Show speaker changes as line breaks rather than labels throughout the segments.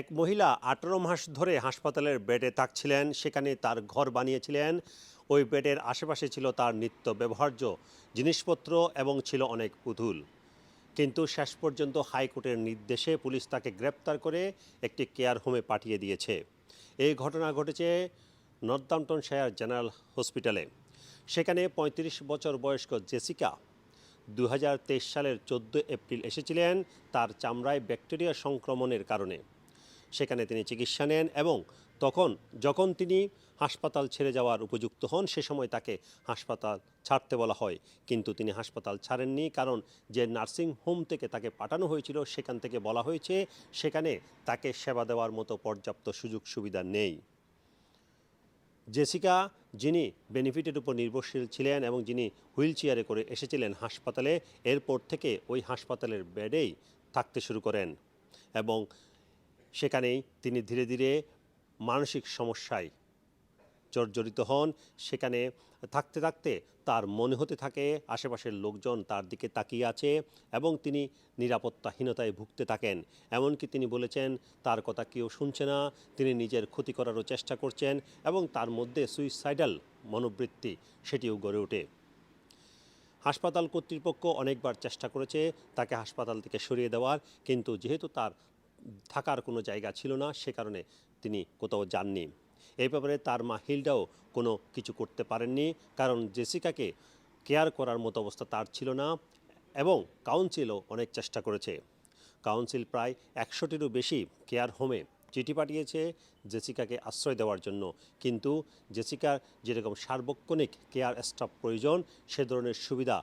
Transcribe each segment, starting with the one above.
এক মহিলা আঠারো মাস ধরে হাসপাতালের বেডে থাকছিলেন। সেখানে তার ঘর বানিয়েছিলেন। ওই বেডের আশেপাশে ছিল তার নিত্য ব্যবহার্য জিনিসপত্র এবং ছিল অনেক পুতুল। কিন্তু শেষ পর্যন্ত হাইকোর্টের নির্দেশে পুলিশ তাকে গ্রেপ্তার করে একটি কেয়ার হোমে পাঠিয়ে দিয়েছে। এই ঘটনা ঘটেছে নর্দাম্পটন শায়ার জেনারেল হসপিটালে। সেখানে ৩৫ বছর বয়স্ক জেসিকা দু হাজার তেইশ সালের চোদ্দ এপ্রিল এসেছিলেন তার চামড়ায় ব্যাকটেরিয়া সংক্রমণের কারণে। সেখানে তিনি চিকিৎসা নেন এবং তখন যখন তিনি হাসপাতাল ছেড়ে যাওয়ার উপযুক্ত হন, সে সময় তাকে হাসপাতাল ছাড়তে বলা হয়। কিন্তু তিনি হাসপাতাল ছাড়েননি কারণ যে নার্সিং হোম থেকে তাকে পাঠানো হয়েছিল, সেখান থেকে বলা হয়েছে সেখানে তাকে সেবা দেওয়ার মতো পর্যাপ্ত সুযোগ সুবিধা নেই। জেসিকা, যিনি বেনিফিটের উপর নির্ভরশীল ছিলেন এবং যিনি হুইল চেয়ারে করে এসেছিলেন হাসপাতালে, এরপর থেকে ওই হাসপাতালের বেডেই থাকতে শুরু করেন এবং সেখানেই তিনি ধীরে ধীরে মানসিক সমস্যায় জর্জরিত হন। সেখানে থাকতে থাকতে তার মনে হতে থাকে, আশেপাশের লোকজন তার দিকে তাকিয়ে আছে এবং তিনি নিরাপত্তাহীনতায় ভুগতে থাকেন। এমনকি তিনি বলেছেন, তার কথা কেউ শুনছে না, তিনি নিজের ক্ষতি করারও চেষ্টা করছেন এবং তার মধ্যে সুইসাইডাল মনোবৃত্তি সেটিও গড়ে ওঠে। হাসপাতাল কর্তৃপক্ষ অনেকবার চেষ্টা করেছে তাকে হাসপাতাল থেকে সরিয়ে দেওয়ার, কিন্তু যেহেতু তার থাকার কোনো জায়গা ছিল না, সে কারণে তিনি কোথাও যাননি। এই ব্যাপারে তার মা হিলডাও কোনো কিছু করতে পারেননি, কারণ জেসিকাকে কেয়ার করার মতো অবস্থা তার ছিল না এবং কাউন্সিলও অনেক চেষ্টা করেছে। কাউন্সিল প্রায় একশোটিরও বেশি কেয়ার হোমে চিঠি পাঠিয়েছে জেসিকাকে আশ্রয় দেওয়ার জন্য। কিন্তু জেসিকার যেরকম সার্বক্ষণিক কেয়ার স্টাফ প্রয়োজন, সে ধরনের সুবিধা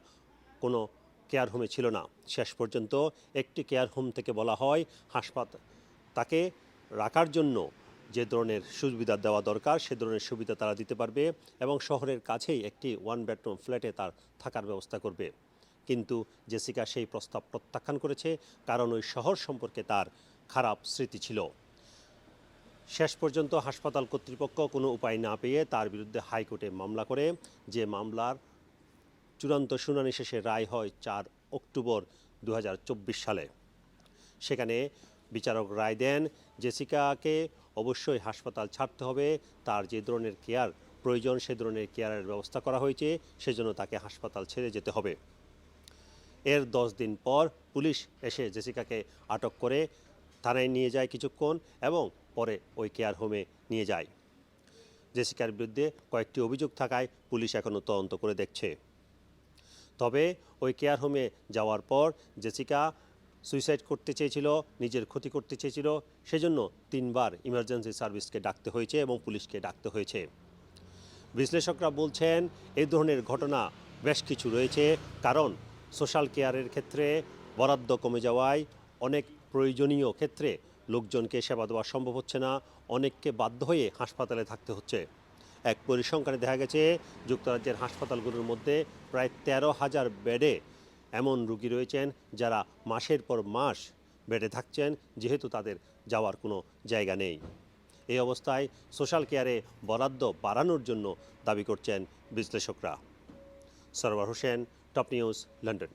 কোনো কেয়ার হোমে ছিল না। শেষ পর্যন্ত একটি কেয়ার হোম থেকে বলা হয় হাসপাতাল তাকে রাখার জন্য যে ধরনের সুবিধা দেওয়া দরকার, সে ধরনের সুবিধা তারা দিতে পারবে এবং শহরের কাছেই একটি ওয়ান বেডরুম ফ্ল্যাটে তার থাকার ব্যবস্থা করবে। কিন্তু জেসিকা সেই প্রস্তাব প্রত্যাখ্যান করেছে কারণ ওই শহর সম্পর্কে তার খারাপ স্মৃতি ছিল। শেষ পর্যন্ত হাসপাতাল কর্তৃপক্ষ কোনো উপায় না পেয়ে তার বিরুদ্ধে হাইকোর্টে মামলা করে। যে মামলার চূড়ান্ত শুনানি শেষে রায় হয় চার অক্টোবর দু হাজার চব্বিশ সালে। সেখানে বিচারক রায় দেন, জেসিকাকে অবশ্যই হাসপাতাল ছাড়তে হবে, তার যে ধরনের কেয়ার প্রয়োজন সে ধরনের কেয়ারের ব্যবস্থা করা হয়েছে, সেজন্য তাকে হাসপাতাল ছেড়ে যেতে হবে। এর দশ দিন পর পুলিশ এসে জেসিকাকে আটক করে থানায় নিয়ে যায় কিছুক্ষণ এবং পরে ওই কেয়ার হোমে নিয়ে যায়। জেসিকার বিরুদ্ধে কয়েকটি অভিযোগ থাকায় পুলিশ এখনও তদন্ত করে দেখছে। তবে ওই কেয়ার হোমে যাওয়ার পর জেসিকা সুইসাইড করতে চেয়েছিল, নিজের ক্ষতি করতে চেয়েছিল, সেজন্য তিনবার ইমার্জেন্সি সার্ভিসকে ডাকতে হয়েছে এবং পুলিশকে ডাকতে হয়েছে। বিশ্লেষকরা বলছেন এই ধরনের ঘটনা বেশ কিছু রয়েছে, কারণ সোশ্যাল কেয়ারের ক্ষেত্রে বরাদ্দ কমে যাওয়ায় অনেক প্রয়োজনীয় ক্ষেত্রে লোকজনকে সেবা দেওয়া সম্ভব হচ্ছে না, অনেককে বাধ্য হয়ে হাসপাতালে থাকতে হচ্ছে। এক পরিসংখ্যানে দেখা গেছে, যুক্তরাজ্যের হাসপাতালগুলোর মধ্যে প্রায় তেরো হাজার বেডে এমন রুগী রয়েছেন যারা মাসের পর মাস বেডে থাকছেন, যেহেতু তাদের যাওয়ার কোনো জায়গা নেই। এই অবস্থায় সোশ্যাল কেয়ারে বরাদ্দ বাড়ানোর জন্য দাবি করছেন বিশ্লেষকরা। Sarwar Hossain, top news, London.